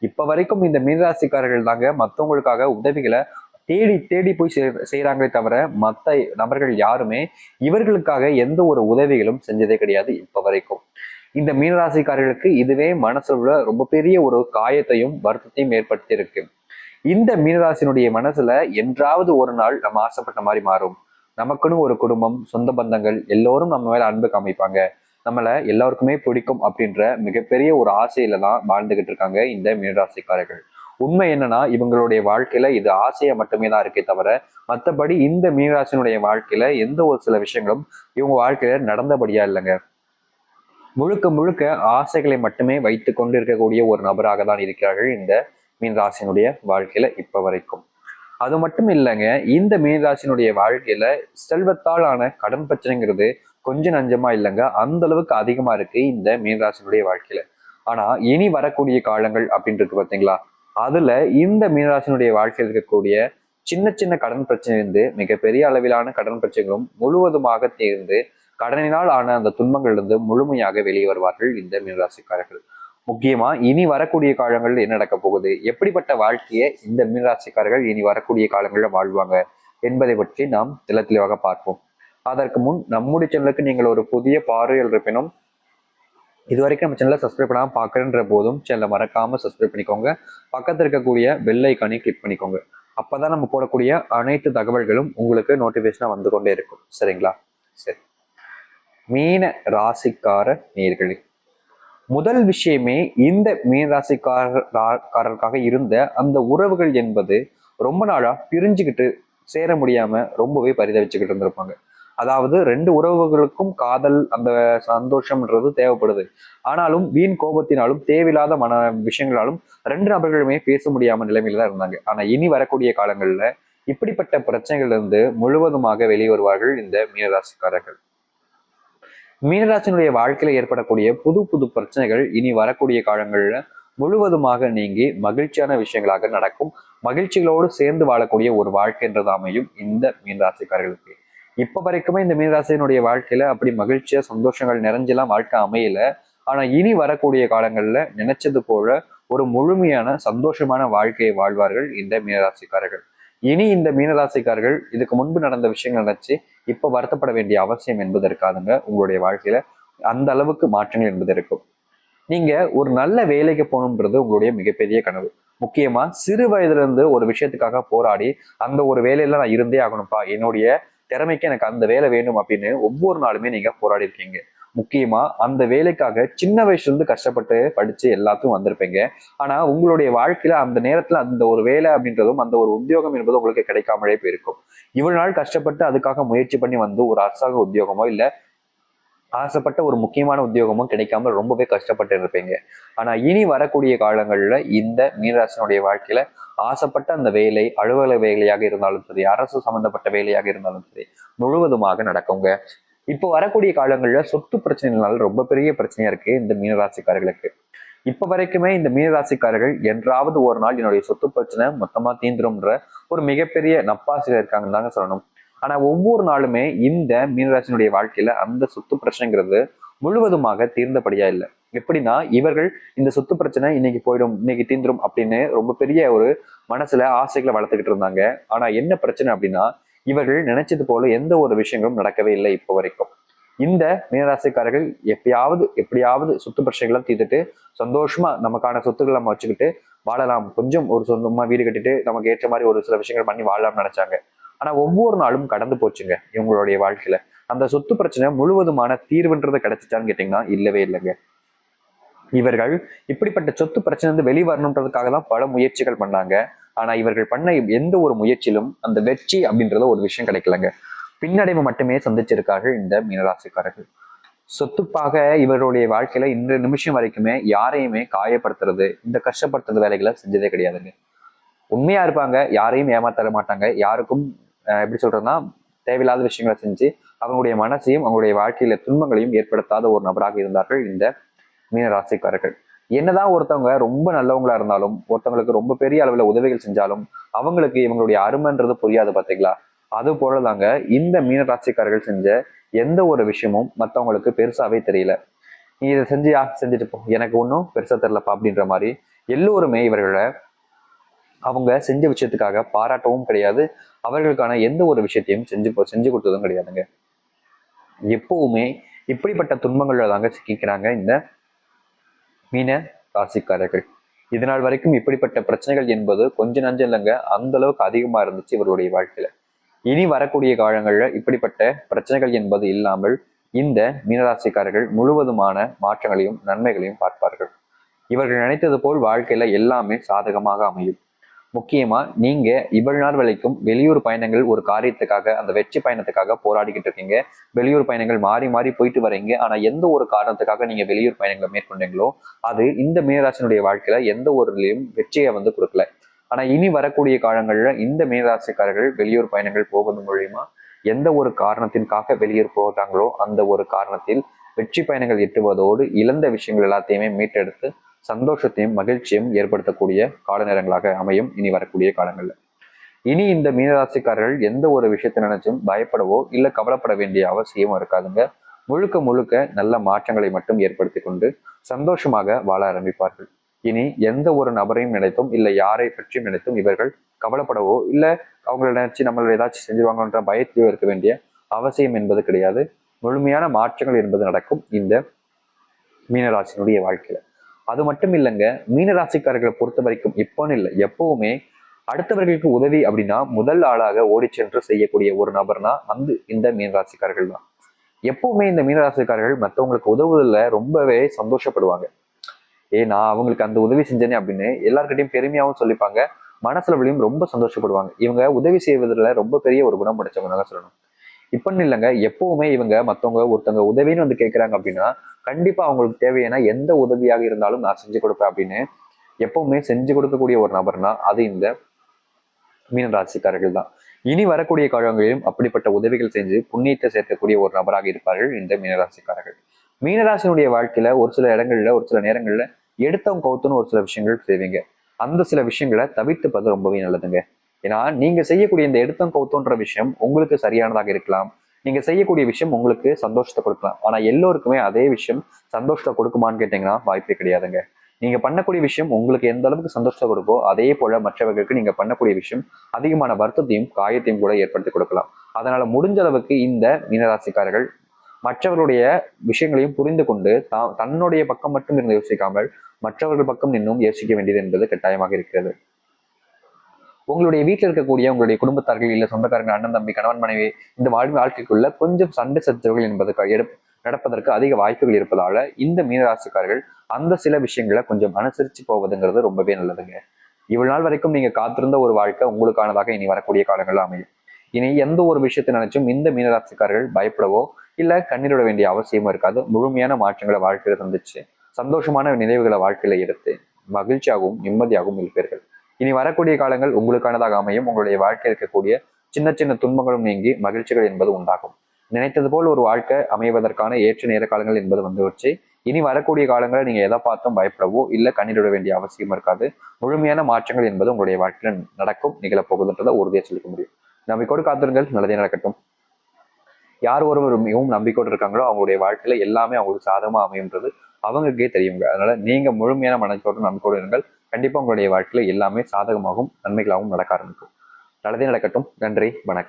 இப்ப வரைக்கும் இந்த மீனராசிக்காரர்கள் தாங்க மத்தவங்களுக்காக உதவிகளை தேடி தேடி போய் செய்- தவிர மத்த நபர்கள் யாருமே இவர்களுக்காக எந்த ஒரு உதவிகளும் செஞ்சதே கிடையாது இப்ப வரைக்கும். இந்த மீனராசிக்காரர்களுக்கு இதுவே மனசுல ரொம்ப பெரிய ஒரு காயத்தையும் வருத்தத்தையும் ஏற்படுத்தி இருக்கு இந்த மீனராசினுடைய மனசுல என்றாவது ஒரு நாள் நம்ம ஆசைப்பட்ட மாதிரி மாறும். நமக்குன்னு ஒரு குடும்பம் சொந்த பந்தங்கள் எல்லோரும் நம்ம மேல அன்பு காமிப்பாங்க. நம்மளை எல்லாருக்குமே பிடிக்கும் அப்படின்ற மிகப்பெரிய ஒரு ஆசையில தான் வாழ்ந்துகிட்டு இருக்காங்க இந்த மீனராசிக்காரர்கள். உண்மை என்னன்னா இவங்களுடைய வாழ்க்கையில இது ஆசையா மட்டுமே தான் இருக்கே தவிர மற்றபடி இந்த மீனராசினுடைய வாழ்க்கையில எந்த ஒரு சில விஷயங்களும் இவங்க வாழ்க்கையில நடந்தபடியா இல்லைங்க. முழுக்க முழுக்க ஆசைகளை மட்டுமே வைத்து கொண்டு இருக்கக்கூடிய ஒரு நபராக தான் இருக்கிறார்கள் இந்த மீனராசினுடைய வாழ்க்கையில இப்ப வரைக்கும். அது மட்டும் இல்லைங்க இந்த மீனராசினுடைய வாழ்க்கையில செல்வத்தால் ஆன கடன் பிரச்சனைங்கிறது கொஞ்சம் நஞ்சமா இல்லைங்க. அந்த அளவுக்கு அதிகமா இருக்கு இந்த மீனராசினுடைய வாழ்க்கையில. ஆனா இனி வரக்கூடிய காலங்கள் அப்படின்றது பாத்தீங்களா? அதுல இந்த மீனராசினுடைய வாழ்க்கையில் இருக்கக்கூடிய சின்ன சின்ன கடன் பிரச்சனையிலிருந்து மிகப்பெரிய அளவிலான கடன் பிரச்சனைகளும் முழுவதுமாக தேர்ந்து கடனினால் ஆன அந்த துன்பங்களிலிருந்து முழுமையாக வெளியே வருவார்கள் இந்த மீனராசிக்காரர்கள் முக்கியமா இனி வரக்கூடிய காலங்களில் என்ன நடக்க போகுது? எப்படிப்பட்ட வாழ்க்கையை இந்த மீனராசிக்காரர்கள் இனி வரக்கூடிய காலங்களில் வாழ்வாங்க? என்பதை பற்றி நாம் தெல தெளிவாக பார்ப்போம். அதற்கு முன் நம்முடைய சேனலுக்கு நீங்கள் ஒரு புதிய பார்வையில் இருப்பினும் இது வரைக்கும் நம்ம சேனலை சப்ஸ்கிரைப் பண்ணாமல் பார்க்குறன்ற போதும் சேனலை மறக்காமல் சப்ஸ்கிரைப் பண்ணிக்கோங்க. பக்கத்தில் இருக்கக்கூடிய பெல் ஐக்கானையும் கிளிக் பண்ணிக்கோங்க. அப்பதான் நம்ம போடக்கூடிய அனைத்து தகவல்களும் உங்களுக்கு நோட்டிஃபிகேஷனாக வந்து கொண்டே இருக்கும். சரிங்களா? சரி. மீன ராசிக்கார நேர்களே முதல் விஷயமே இந்த மீன ராசிக்காரருக்காக இருந்த அந்த உறவுகள் என்பது ரொம்ப நாளாக பிரிஞ்சுக்கிட்டு சேர முடியாமல் ரொம்பவே பரிதவிச்சுக்கிட்டு இருந்திருப்பாங்க. அதாவது ரெண்டு உறவுகளுக்கும் காதல் அந்த சந்தோஷம்ன்றது தேவைப்படுது. ஆனாலும் வீண் கோபத்தினாலும் தேவையில்லாத மன விஷயங்களாலும் ரெண்டு நபர்களுமே பேச முடியாம நிலைமையில தான் இருந்தாங்க. ஆனா இனி வரக்கூடிய காலங்கள்ல இப்படிப்பட்ட பிரச்சனைகள்ல இருந்து முழுவதுமாக வெளியே வருவார்கள் இந்த மீனராசிக்காரர்கள். மீனராசினுடைய வாழ்க்கையில ஏற்படக்கூடிய புது புது பிரச்சனைகள் இனி வரக்கூடிய காலங்கள்ல முழுவதுமாக நீங்கி மகிழ்ச்சியான விஷயங்களாக நடக்கும். மகிழ்ச்சிகளோடு சேர்ந்து வாழக்கூடிய ஒரு வாழ்க்கைன்றது அமையும் இந்த மீனராசிக்காரர்களுக்கு இப்ப வரைக்குமே இந்த மீனராசியினுடைய வாழ்க்கையில அப்படி மகிழ்ச்சியா சந்தோஷங்கள் நிறைஞ்செல்லாம் வாழ்க்கை அமையல. ஆனா இனி வரக்கூடிய காலங்கள்ல நினைச்சது போல ஒரு முழுமையான சந்தோஷமான வாழ்க்கையை வாழ்வார்கள் இந்த மீனராசிக்காரர்கள். இனி இந்த மீனராசிக்காரர்கள் இதுக்கு முன்பு நடந்த விஷயங்கள் நினைச்சு இப்ப வருத்தப்பட வேண்டிய அவசியம் என்பது இருக்காதுங்க. உங்களுடைய வாழ்க்கையில அந்த அளவுக்கு மாற்றங்கள் என்பது இருக்கும். நீங்க ஒரு நல்ல வேலைக்கு போகணுன்றது உங்களுடைய மிகப்பெரிய கனவு. முக்கியமா சிறு வயதுல இருந்து ஒரு விஷயத்துக்காக போராடி அந்த ஒரு வேலையில நான் இருந்தே ஆகணும்ப்பா. என்னுடைய திறமைக்கு எனக்கு அந்த வேலை வேண்டும் அப்படின்னு ஒவ்வொரு நாளுமே நீங்க போராடி இருக்கீங்க. முக்கியமா அந்த வேலைக்காக சின்ன வயசுல இருந்து கஷ்டப்பட்டு படிச்சு எல்லாத்துக்கும் வந்திருப்பீங்க. ஆனா உங்களுடைய வாழ்க்கையில அந்த நேரத்துல அந்த ஒரு வேலை அப்படின்றதும் அந்த ஒரு உத்தியோகம் என்பதும் உங்களுக்கு கிடைக்காமலே போயிருக்கும். இவ்வளவு நாள் கஷ்டப்பட்டு அதுக்காக முயற்சி பண்ணி வந்து ஒரு அரசாங்க உத்தியோகமோ இல்ல ஆசைப்பட்ட ஒரு முக்கியமான உத்தியோகமும் கிடைக்காம ரொம்பவே கஷ்டப்பட்டு இருப்பீங்க. ஆனா இனி வரக்கூடிய காலங்கள்ல இந்த மீனராசனுடைய வாழ்க்கையில ஆசைப்பட்ட அந்த வேலை அலுவலக வேலையாக இருந்தாலும் சரி அரசு சம்பந்தப்பட்ட வேலையாக இருந்தாலும் சரி முழுவதுமாக நடக்குங்க. இப்போ வரக்கூடிய காலங்கள்ல சொத்து பிரச்சனைனால ரொம்ப பெரிய பிரச்சனையா இருக்கு இந்த மீனராசிக்காரர்களுக்கு. இப்ப வரைக்குமே இந்த மீனராசிக்காரர்கள் என்றாவது ஒரு நாள் என்னுடைய சொத்து பிரச்சனை மொத்தமா தீந்துரும்ன்ற ஒரு மிகப்பெரிய நப்பாசில இருக்காங்கன்னு தாங்க சொல்லணும். ஆனா ஒவ்வொரு நாளுமே இந்த மீனராசினுடைய வாழ்க்கையில அந்த சொத்து பிரச்சனைங்கிறது முழுவதுமாக தீர்ந்தபடியா இல்லை. எப்படின்னா இவர்கள் இந்த சொத்து பிரச்சனை இன்னைக்கு போயிடும் இன்னைக்கு தீந்துரும் அப்படின்னு ரொம்ப பெரிய ஒரு மனசுல ஆசைகளை வளர்த்துக்கிட்டு இருந்தாங்க. ஆனா என்ன பிரச்சனை அப்படின்னா இவர்கள் நினைச்சது போல எந்த ஒரு விஷயங்களும் நடக்கவே இல்லை இப்போ வரைக்கும். இந்த மீனராசிக்காரர்கள் எப்பயாவது எப்படியாவது சொத்து பிரச்சனைகளை தீர்த்துட்டு சந்தோஷமா நமக்கான சொத்துக்களை நம்ம வச்சுக்கிட்டு வாழலாம். கொஞ்சம் ஒரு சொந்தமா வீடு கட்டிட்டு நமக்கு ஏற்ற மாதிரி ஒரு சில விஷயங்கள் பண்ணி வாழலாம்னு நினைச்சாங்க. ஆனா ஒவ்வொரு நாளும் கடந்து போச்சுங்க இவங்களுடைய வாழ்க்கையில. அந்த சொத்து பிரச்சனை முழுவதுமான தீர்வுன்றது கிடைச்சிச்சான்னு கேட்டீங்கன்னா இல்லவே இல்லைங்க. இவர்கள் இப்படிப்பட்ட சொத்து பிரச்சனை வந்து வெளிவரணுன்றதுக்காக தான் பல முயற்சிகள் பண்ணாங்க. ஆனா இவர்கள் பண்ண எந்த ஒரு முயற்சியிலும் அந்த வெற்றி அப்படின்றத ஒரு விஷயம் கிடைக்கலங்க. பின்னடைவு மட்டுமே சந்திச்சிருக்கார்கள் இந்த மீனராசிக்காரர்கள். சொத்துப்பாக இவருடைய வாழ்க்கையில இந்த நிமிஷம் வரைக்குமே யாரையுமே காயப்படுத்துறது இந்த கஷ்டப்படுத்துறது வேலைகளை செஞ்சதே கிடையாதுங்க. உண்மையா இருப்பாங்க யாரையும் ஏமாத்தர மாட்டாங்க. யாருக்கும் எப்படி சொல்றதுன்னா தேவையில்லாத விஷயங்களை செஞ்சு அவங்களுடைய மனசையும் அவங்களுடைய வாழ்க்கையில துன்பங்களையும் ஏற்படுத்தாத ஒரு நபராக இருந்தார்கள் இந்த மீனராசிக்காரர்கள் என்னதான் ஒருத்தவங்க ரொம்ப நல்லவங்களா இருந்தாலும் ஒருத்தவங்களுக்கு ரொம்ப பெரிய அளவுல உதவிகள் செஞ்சாலும் அவங்களுக்கு இவங்களுடைய அருமைன்றது புரியாது பாத்தீங்களா? அது போலதாங்க இந்த மீனராசிக்காரர்கள் செஞ்ச எந்த ஒரு விஷயமும் மத்தவங்களுக்கு பெருசாவே தெரியல. நீ இதை செஞ்சியா செஞ்சுட்டு போ. எனக்கு ஒன்றும் பெருசா தெரியலப்பா அப்படின்ற மாதிரி எல்லோருமே இவர்களை அவங்க செஞ்ச விஷயத்துக்காக பாராட்டவும் கிடையாது. அவர்களுக்கான எந்த ஒரு விஷயத்தையும் செஞ்சு செஞ்சு கொடுத்ததும் கிடையாதுங்க. எப்பவுமே இப்படிப்பட்ட துன்பங்கள்ல தாங்க சிக்கிக்கிறாங்க இந்த மீன ராசிக்காரர்கள். இதனால் வரைக்கும் இப்படிப்பட்ட பிரச்சனைகள் என்பது கொஞ்சம் நஞ்சம் இல்லைங்க. அந்த அளவுக்கு அதிகமா இருந்துச்சு இவருடைய வாழ்க்கையில. இனி வரக்கூடிய காலங்கள்ல இப்படிப்பட்ட பிரச்சனைகள் என்பது இல்லாமல் இந்த மீனராசிக்காரர்கள் முழுவதுமான மாற்றங்களையும் நன்மைகளையும் பார்ப்பார்கள். இவர்கள் நினைத்தது போல் வாழ்க்கையில எல்லாமே சாதகமாக அமையும். முக்கியமா நீங்கள் இவ்வளவு நாள் வரைக்கும் வெளியூர் பயணங்கள் ஒரு காரியத்துக்காக அந்த வெற்றி பயணத்துக்காக போராடிக்கிட்டு இருக்கீங்க. வெளியூர் பயணங்கள் மாறி மாறி போயிட்டு வரீங்க. ஆனால் எந்த ஒரு காரணத்துக்காக நீங்கள் வெளியூர் பயணங்களை மேற்கொண்டீங்களோ அது இந்த மேராசினுடைய வாழ்க்கையில் எந்த ஒருலையும் வெற்றியை வந்து கொடுக்கல. ஆனால் இனி வரக்கூடிய காலங்களில் இந்த மேராசிக்காரர்கள் வெளியூர் பயணங்கள் போவது மூலியமா எந்த ஒரு காரணத்திற்காக வெளியூர் போகிறாங்களோ அந்த ஒரு காரணத்தில் வெற்றி பயணங்கள் எட்டுவதோடு இழந்த விஷயங்கள் எல்லாத்தையுமே மீட்டெடுத்து சந்தோஷத்தையும் மகிழ்ச்சியும் ஏற்படுத்தக்கூடிய கால நேரங்களாக அமையும் இனி வரக்கூடிய காலங்களில். இனி இந்த மீனராசிக்காரர்கள் எந்த ஒரு விஷயத்தை நினைச்சும் பயப்படவோ இல்லை கவலைப்பட வேண்டிய அவசியமும் இருக்காதுங்க. முழுக்க முழுக்க நல்ல மாற்றங்களை மட்டும் ஏற்படுத்தி கொண்டு சந்தோஷமாக வாழ ஆரம்பிப்பார்கள். இனி எந்த ஒரு நபரையும் நினைத்தும் இல்லை யாரை பற்றியும் நினைத்தும் இவர்கள் கவலைப்படவோ இல்லை அவங்கள நினைச்சு நம்மள ஏதாச்சும் செஞ்சுவாங்கன்ற பயத்திலோ இருக்க வேண்டிய அவசியம் என்பது கிடையாது. முழுமையான மாற்றங்கள் என்பது நடக்கும் இந்த மீனராசினுடைய வாழ்க்கையில. அது மட்டும் இல்லைங்க மீனராசிக்காரர்களை பொறுத்த வரைக்கும் இப்போன்னு இல்லை எப்பவுமே அடுத்தவர்களுக்கு உதவி அப்படின்னா முதல் ஆளாக ஓடி சென்று செய்யக்கூடிய ஒரு நபர்னா வந்து இந்த மீனராசிக்காரர்கள் தான். எப்பவுமே இந்த மீனராசிக்காரர்கள் மற்றவங்களுக்கு உதவுவதில் ரொம்பவே சந்தோஷப்படுவாங்க. ஏ நான் அவங்களுக்கு அந்த உதவி செஞ்சேனே அப்படின்னு எல்லாருக்கிட்டையும் பெருமையாகவும் சொல்லிப்பாங்க மனசுலவிலையும் ரொம்ப சந்தோஷப்படுவாங்க. இவங்க உதவி செய்வதில் ரொம்ப பெரிய ஒரு குணம் படைச்சவங்க சொல்லணும். இப்பன்னு இல்லைங்க எப்பவுமே இவங்க மற்றவங்க ஒருத்தவங்க உதவின்னு வந்து கேட்குறாங்க அப்படின்னா கண்டிப்பா அவங்களுக்கு தேவையான எந்த உதவியாக இருந்தாலும் நான் செஞ்சு கொடுப்பேன் அப்படின்னு எப்பவுமே செஞ்சு கொடுக்கக்கூடிய ஒரு நபர்னா அது இந்த மீனராசிக்காரர்கள் தான். இனி வரக்கூடிய காலங்களிலும் அப்படிப்பட்ட உதவிகள் செஞ்சு புண்ணியத்தை சேர்க்கக்கூடிய ஒரு நபராக இருப்பார்கள் இந்த மீனராசிக்காரர்கள் மீனராசினுடைய வாழ்க்கையில ஒரு சில இடங்கள்ல ஒரு சில நேரங்கள்ல எடுத்தவங்க கவுத்துன்னு ஒரு சில விஷயங்கள் செய்வீங்க. அந்த சில விஷயங்களை தவிர்த்துப்பது ரொம்பவே நல்லதுங்க. ஏன்னா நீங்க செய்யக்கூடிய இந்த எடுத்தம் கவுத்துன்ற விஷயம் உங்களுக்கு சரியானதாக இருக்கலாம். நீங்க செய்யக்கூடிய விஷயம் உங்களுக்கு சந்தோஷத்தை கொடுக்கலாம். ஆனா எல்லோருக்குமே அதே விஷயம் சந்தோஷத்தை கொடுக்குமான்னு கேட்டீங்கன்னா வாய்ப்பே கிடையாதுங்க. நீங்க பண்ணக்கூடிய விஷயம் உங்களுக்கு எந்த அளவுக்கு சந்தோஷத்தை கொடுக்கோ அதே போல மற்றவர்களுக்கு நீங்க பண்ணக்கூடிய விஷயம் அதிகமான வருத்தத்தையும் காயத்தையும் கூட ஏற்படுத்தி கொடுக்கலாம். அதனால முடிஞ்ச அளவுக்கு இந்த மீனராசிக்காரர்கள் மற்றவர்களுடைய விஷயங்களையும் புரிந்து கொண்டு தன்னுடைய பக்கம் மட்டும் இருந்து யோசிக்காமல் மற்றவர்கள் பக்கம் நின்றும் யோசிக்க வேண்டியது என்பது கட்டாயமாக இருக்கிறது. உங்களுடைய வீட்டில் இருக்கக்கூடிய உங்களுடைய குடும்பத்தார்கள் இல்லை சொந்தக்காரங்க அண்ணன் தம்பி கணவன் மனைவி இந்த வாழ்வு வாழ்க்கைக்குள்ள கொஞ்சம் சண்டை சச்சரவுகள் என்பது நடப்பதற்கு அதிக வாய்ப்புகள் இருப்பதால இந்த மீனராசிக்காரர்கள் அந்த சில விஷயங்களை கொஞ்சம் அனுசரிச்சு போவதுங்கிறது ரொம்பவே நல்லதுங்க. இவ்வளவு நாள் வரைக்கும் நீங்க காத்திருந்த ஒரு வாழ்க்கை உங்களுக்கானதாக இனி வரக்கூடிய காலங்கள் அமையும். இனி எந்த ஒரு விஷயத்தை நினைச்சும் இந்த மீனராசிக்காரர்கள் பயப்படவோ இல்ல கண்ணீரிட வேண்டிய அவசியமும் இருக்காது. முழுமையான மாற்றங்களை வாழ்க்கையில சந்திச்சு சந்தோஷமான நினைவுகளை வாழ்க்கையில எடுத்து மகிழ்ச்சியாகவும் நிம்மதியாகவும் இருப்பீர்கள். இனி வரக்கூடிய காலங்கள் உங்களுக்கானதாக அமையும். உங்களுடைய வாழ்க்கை இருக்கக்கூடிய சின்ன சின்ன துன்பங்களும் நீங்கி மகிழ்ச்சிகள் என்பது உண்டாகும். நினைத்தது போல் ஒரு வாழ்க்கை அமைவதற்கான ஏற்ற நேர காலங்கள் என்பது வந்துடுச்சு இனி வரக்கூடிய காலங்களை நீங்க எதை பார்த்தும் பயப்படவோ இல்லை கண்ணீரிட வேண்டிய அவசியம் இருக்காது. முழுமையான மாற்றங்கள் என்பது உங்களுடைய வாழ்க்கையில நடக்கும் நிகழப்போகுதுன்றதை உறுதியாக சொல்லிக்க முடியும். நம்பிக்கோடு காத்திருங்கள். நல்லதே நடக்கட்டும். யார் ஒருவர் மிகவும் நம்பிக்கோடு இருக்காங்களோ அவங்களுடைய வாழ்க்கையில எல்லாமே அவங்களுக்கு சாதகமா அமையுன்றது அவங்களுக்கே தெரியுங்க. அதனால நீங்க முழுமையான மனசோடு நம்பிக்கோடு இருங்கள். கண்டிப்பாக உங்களுடைய வாழ்க்கையில் எல்லாமே சாதகமாகவும் நன்மைகளாகவும் நடக்க ஆரம்பிக்கும். நல்லதே நடக்கட்டும். நன்றி. வணக்கம்.